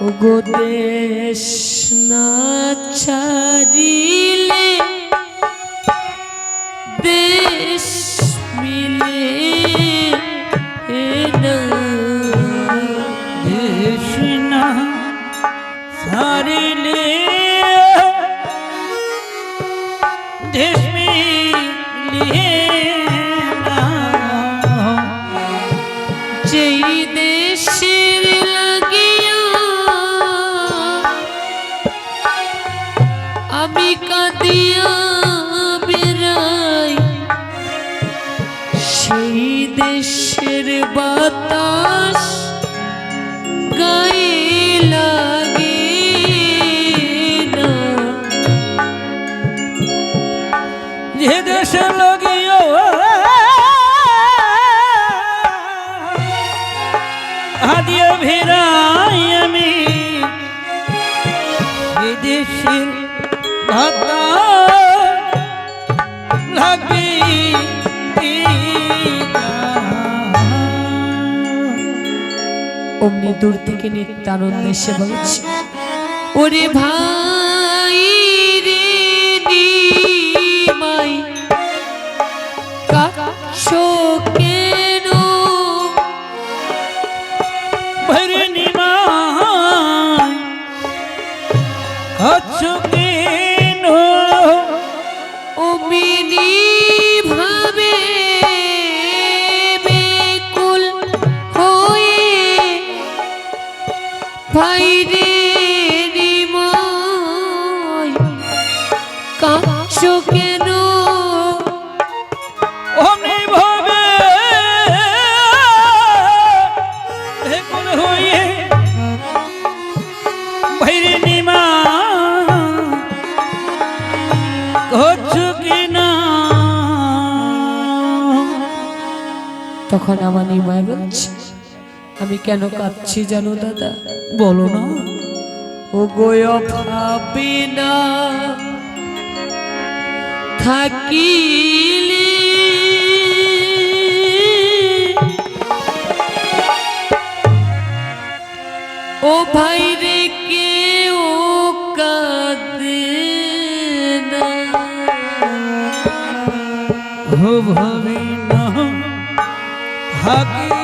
ওগো দেশ না ছাড়িলে দেশ মিলে দেশ না সারিলে দেশ মিলিয়ে কাঁদিয়া বেড়াই, সেই দেশের বাতাস গায়ে লাগে না। যে দেশে লগিও। হাদিয়ে ভিড়াই আমি। সে লাগবে অমনি দূর থেকে নিত্যানন্দ এসে বলছে ওরে ভাই রে নিমাই কাছো কেন ভাই রে নিমাই কাছো কেন? অমনি ভাবে হয়ে ভরে নিমা কাছো কেন? তখন আমার নিমাই বলছে আমি কেন কাঁদছি জানো দাদা? বলো না। ও গোয় ভাবি না থাকিলে। ও ভাই রে কেউ কাঁদে না। ও ভাবে না থাকিলে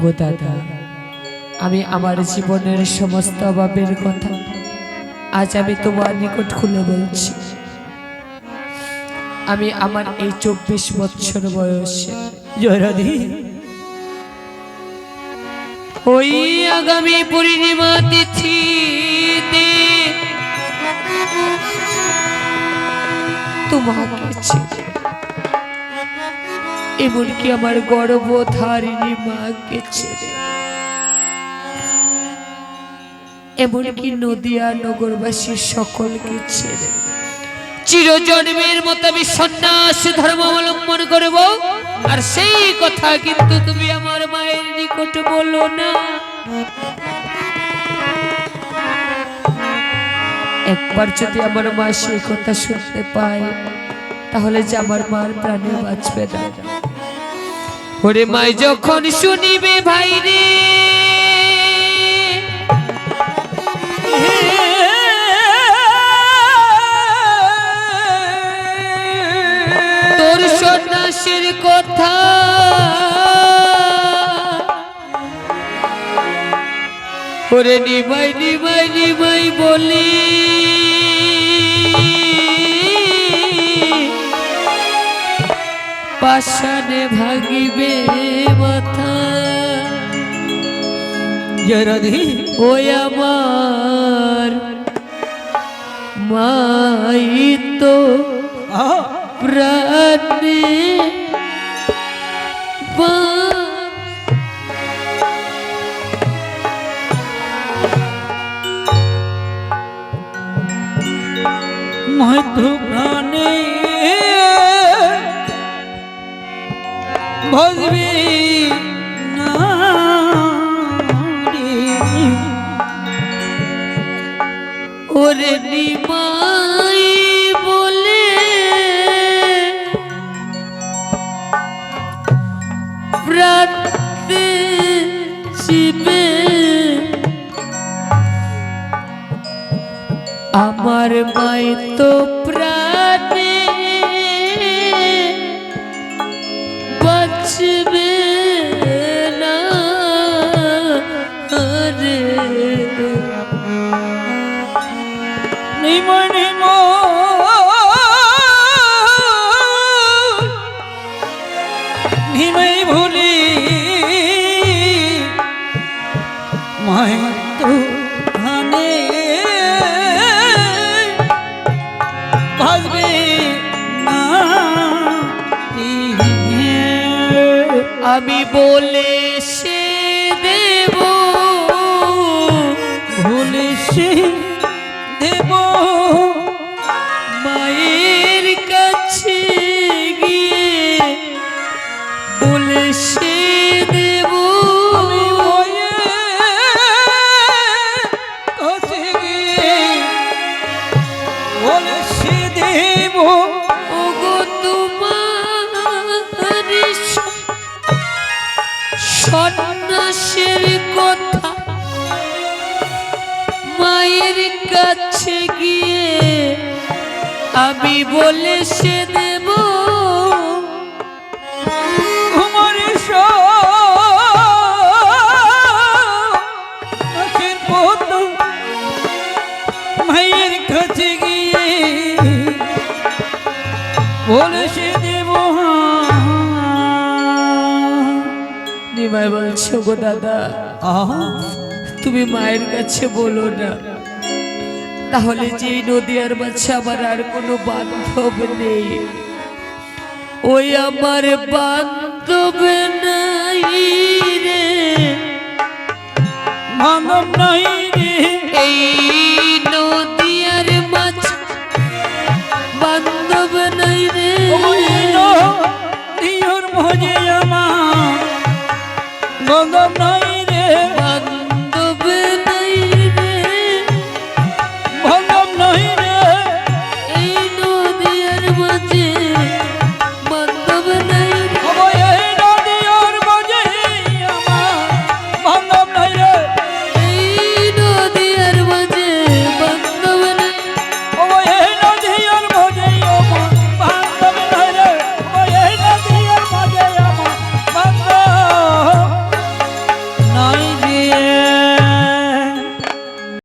গো আমি আমার জীবনের সমস্ত অভাবের কথা আজ আমি তোমার নিকট খুলে বলছি। আমি আমার এই চব্বিশ বছর বয়সে জয়রাধি, ওই আগামী পূর্ণিমা তিথিতে তোমাকে এমনকি আমার গর্ভধারিণী মাকে ছেড়ে। এমনকি নদিয়া নগরবাসী সকলকে ছেড়ে। চিরজন্মের মতো আমি সন্ন্যাস ধর্ম অবলম্বন করব, আর সেই কথা কিন্তু তুমি আমার মায়ের নিকট বলো না। একবার যদি আমার মা সেই কথা শুনতে পায়, তাহলে যে আমার মার প্রাণে বাঁচবে না। ওরে মাই যখন শুনিবে ভাই রে তোর সন্ন্যাসীর কথা ওরে নিবাই নিবাই নিমাই বলি। পাশানে ভাগিবে মাথা জয়রাধি ওই আমার মাই তো প্রাণে বা- মধু প্রাণে ভজবি ওরে নিমাই বলে প্রাতে শিবে আমার মাই তো তো ধানে ভাজবে না আমি বলে সে দেব ভুলে সে কথা মায়ের কাছে গিয়ে আমি বলে সে দেব নিমাই বলছো গো দাদা তুমি মায়ের কাছে বলো না। তাহলে যে নদীয়ার মাঝে আমার আর কোনো বান্ধব নেই। ওই আমার বান্ধব নাই রে। বান্ধব নাই? মন্দ নয়